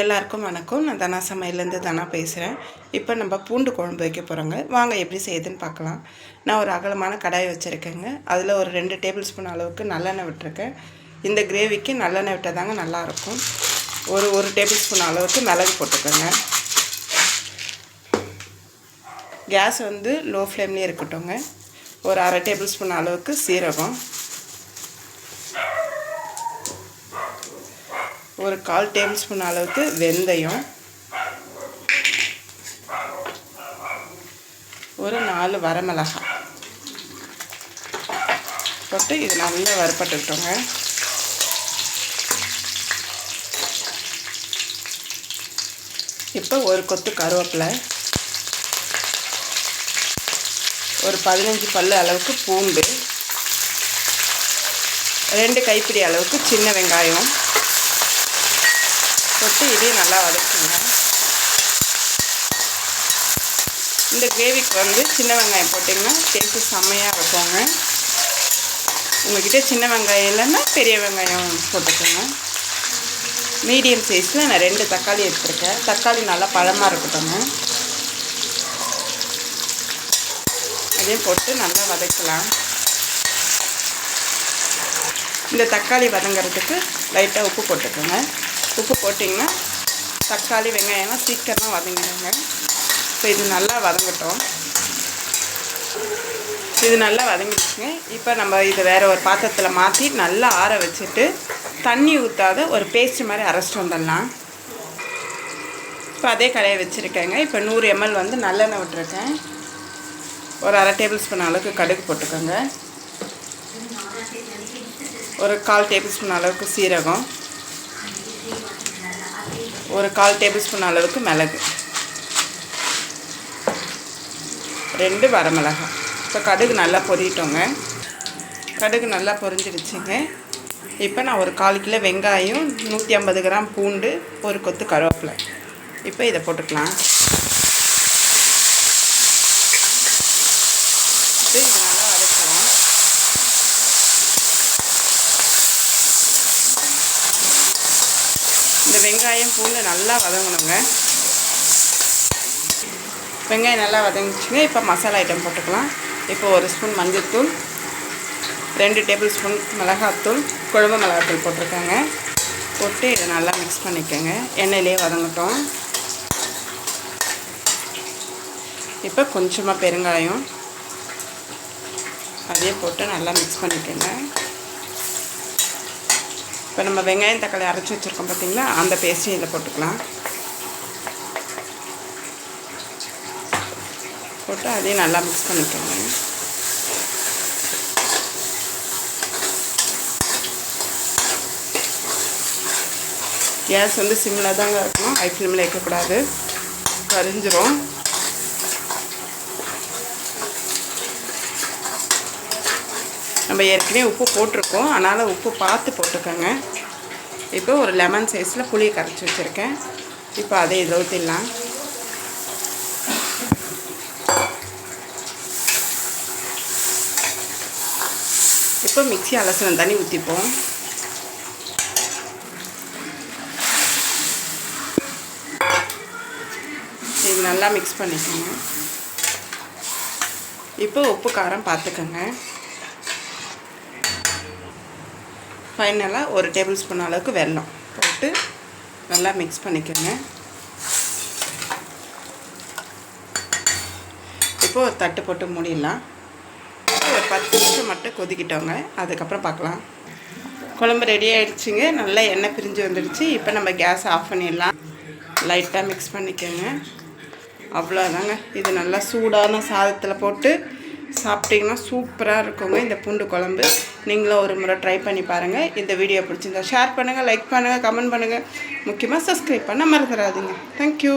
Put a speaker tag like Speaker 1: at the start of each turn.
Speaker 1: எல்லாருக்கும் வணக்கம். நான் தனா சமையலேருந்து தனா பேசுகிறேன். இப்போ நம்ம பூண்டு குழம்பு வைக்க போகிறோங்க. வாங்க எப்படி செய்யுதுன்னு பார்க்கலாம். நான் ஒரு அகலமான கடாய் வச்சுருக்கேங்க. அதில் ஒரு ரெண்டு டேபிள் ஸ்பூன் அளவுக்கு நல்லெண்ணெய் விட்டுருக்கேன். இந்த கிரேவிக்கு நல்லெண்ணெய் விட்டால் தாங்க நல்லாயிருக்கும். ஒரு ஒரு டேபிள் ஸ்பூன் அளவுக்கு மிளகு போட்டுக்கோங்க. கேஸ் வந்து லோ ஃப்ளேம்லேயே இருக்கட்டும்ங்க. ஒரு அரை டேபிள் ஸ்பூன் அளவுக்கு சீரகம். ஒரு கால் டேபிள் ஸ்பூன் அளவுக்கு வெந்தயம். ஒரு நாலு வரமிளகாய் போட்டு இது நல்லா வறுப்பட்டுக்கிட்டோங்க இப்போ ஒரு கொத்து கருவேப்பிலை. ஒரு பதினஞ்சு பல்லு அளவுக்கு பூண்டு. ரெண்டு கைப்பிடி அளவுக்கு சின்ன வெங்காயம். போட்டு இதையும் நல்லா வதக்குங்க. இந்த கிரேவிக்கு வந்து சின்ன வெங்காயம் போட்டிங்கன்னா டேஸ்ட்டு செம்மையாக இருக்குங்க. உங்கள்கிட்ட சின்ன வெங்காயம் இல்லைன்னா பெரிய வெங்காயம் போட்டுக்கோங்க. மீடியம் சைஸில் நான் ரெண்டு தக்காளி எடுத்துருக்கேன். தக்காளி நல்லா பழமாக இருக்கட்டும்ங்க. அதையும் போட்டு நல்லா வதக்கலாம். இந்த தக்காளி வதங்கிறதுக்கு லைட்டாக உப்பு போட்டுக்கோங்க. உப்பு போட்டிங்கன்னா தக்காளி வெங்காயம்லாம் சீக்கிரமாக வதங்கிடுங்க. இப்போ இது நல்லா வதங்கட்டும். இது நல்லா வதங்கிடுச்சுங்க. இப்போ நம்ம இதை வேறு ஒரு பாத்திரத்தில் மாற்றி நல்லா ஆற வச்சுட்டு தண்ணி ஊற்றாத ஒரு பேஸ்ட் மாதிரி அரைச்சிட்டு வந்துடலாம். இப்போ அதே கடையை வச்சுருக்கேங்க. இப்போ நூறு எம்எல் வந்து நல்லெண்ணெய் விட்டுருக்கேன். ஒரு அரை டேபிள் ஸ்பூன் அளவுக்கு கடுகு போட்டுக்கோங்க. ஒரு கால் டேபிள் ஸ்பூன் அளவுக்கு சீரகம். ஒரு கால் டேபிள் ஸ்பூன் அளவுக்கு மிளகு. ரெண்டு வரமிளகாய் இப்போ கடுகு நல்லா பொரியட்டோங்க. கடுகு நல்லா பொரிஞ்சிடுச்சுங்க. இப்போ நான் ஒரு கால் கிலோ வெங்காயம் நூற்றி ஐம்பது கிராம் பூண்டு ஒரு கொத்து கருவேப்பிலை. இப்போ இதை போட்டுக்கலாம் இது நல்லா வதக்கலாம் இந்த வெங்காயம் பூண்டு நல்லா வதங்கணுங்க. வெங்காயம் நல்லா வதங்கிச்சுங்க இப்போ மசாலா ஐட்டம் போட்டுக்கலாம். இப்போ ஒரு ஸ்பூன் மஞ்சள்தூள் ரெண்டு டேபிள் ஸ்பூன் மிளகாத்தூள் குழம்பு மிளகாத்தூள் போட்டிருக்காங்க. போட்டு இதை நல்லா மிக்ஸ் பண்ணிக்கோங்க. எண்ணெயிலே வதங்கட்டும். இப்போ கொஞ்சமாக பெருங்காயம். அதையும் போட்டு நல்லா மிக்ஸ் பண்ணிக்கோங்க. இப்போ நம்ம வெங்காயம் தக்காளி அரைச்சி வச்சுருக்கோம் பார்த்தீங்களா? அந்த பேஸ்ட்டையும் இதில் போட்டுக்கலாம். போட்டு அதையும் நல்லா மிக்ஸ் பண்ணிக்கோங்க. கேஸ் வந்து சிம்மில் தாங்க இருக்கணும். ஹை ஃப்ளேமில் வைக்கக்கூடாது. கரிஞ்சிரும். நம்ம ஏற்கனவே உப்பு போட்டிருக்கோம். அதனால் உப்பு பார்த்து போட்டுக்கோங்க. இப்போ ஒரு லெமன் சைஸில் புளியை கரைச்சி வச்சுருக்கேன். இப்போ அதை இதில் ஊற்றிடலாம் இப்போ மிக்சி அலசின தண்ணி ஊற்றிப்போம் இது நல்லா மிக்ஸ் பண்ணிக்கோங்க. இப்போ உப்பு காரம் பார்த்துக்கோங்க. ஃபைனலாக ஒரு டேபிள் ஸ்பூன் அளவுக்கு வெல்லம் போட்டு நல்லா மிக்ஸ் பண்ணிக்கோங்க. இப்போது ஒரு தட்டு போட்டு மூடிடலாம். ஒரு பத்து நிமிஷம் மட்டும் கொதிக்கிட்டோங்க. அதுக்கப்புறம் பார்க்கலாம். குழம்பு ரெடி ஆகிடுச்சிங்க நல்லா எண்ணெய் பிரிஞ்சு வந்துடுச்சு. இப்போ நம்ம கேஸ் ஆஃப் பண்ணிடலாம். லைட்டாக மிக்ஸ் பண்ணிக்கோங்க. அவ்வளோதாங்க இது நல்லா சூடான சாதத்தில் போட்டு சாப்பிட்டிங்கன்னா சூப்பராக இருக்குங்க. இந்த பூண்டு குழம்பு. நீங்களும் ஒரு முறை ட்ரை பண்ணி பாருங்கள் இந்த வீடியோ பிடிச்சிருந்தா ஷேர் பண்ணுங்கள் லைக் பண்ணுங்கள் கமெண்ட் பண்ணுங்கள் முக்கியமாக சப்ஸ்கிரைப் பண்ண மறந்துடாதீங்க. தேங்க்யூ